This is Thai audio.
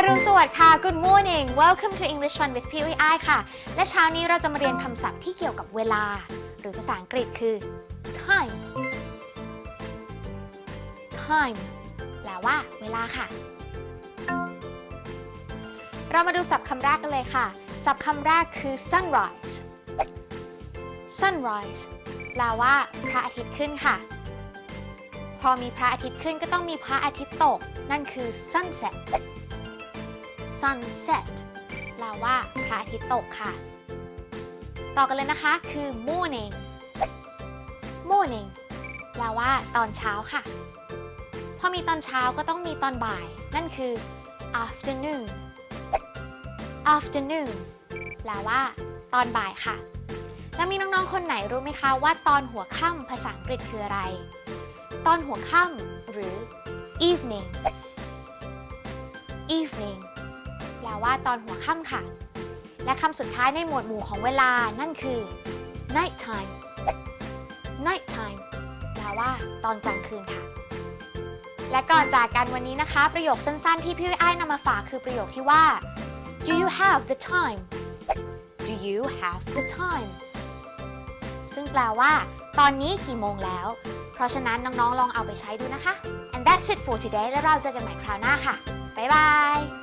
อรุณสวัสดิ์ค่ะ Good morning Welcome to English Fun with PUI ค่ะ และเช้านี้เราจะมาเรียนคำศัพท์ที่เกี่ยวกับเวลา หรือภาษาอังกฤษคือ time time แปลว่าเวลาค่ะ เรามาดูศัพท์คำแรกกันเลยค่ะ ศัพท์คำแรกคือ sunrise sunrise แปลว่าพระอาทิตย์ขึ้นค่ะ พอมีพระอาทิตย์ขึ้นก็ต้องมีพระอาทิตย์ตก นั่นคือ sunset sunset แปลว่าพระอาทิตย์ตกค่ะ ต่อกันเลยนะคะคือ morning morning แปลว่าตอนเช้าค่ะ พอมีตอนเช้าก็ต้องมีตอนบ่าย นั่นคือ afternoon afternoon แปลว่า ตอนบ่ายค่ะ แล้วมีน้องๆ คนไหนรู้ไหมคะว่าตอนหัวค่ำภาษาอังกฤษคืออะไร ตอนหัวค่ำหรือ evening evening ลว่าตอนหัวค่ำค่ะ และคำสุดท้ายในหมวดหมู่ของเวลานั่นคือ night time night time แปลว่าตอนกลางคืนค่ะ และก่อนจากกันวันนี้นะคะ ประโยคสั้นๆ ที่พี่ไอ้ายนำมาฝากคือประโยคที่ว่า do you have the time do you have the time ซึ่งแปลว่า ตอนนี้กี่โมงแล้ว เพราะฉะนั้นน้องๆ ลองเอาไปใช้ดูนะคะ and that's it for today แล้วเราเจอกันใหม่คราวหน้าค่ะ บ๊ายบาย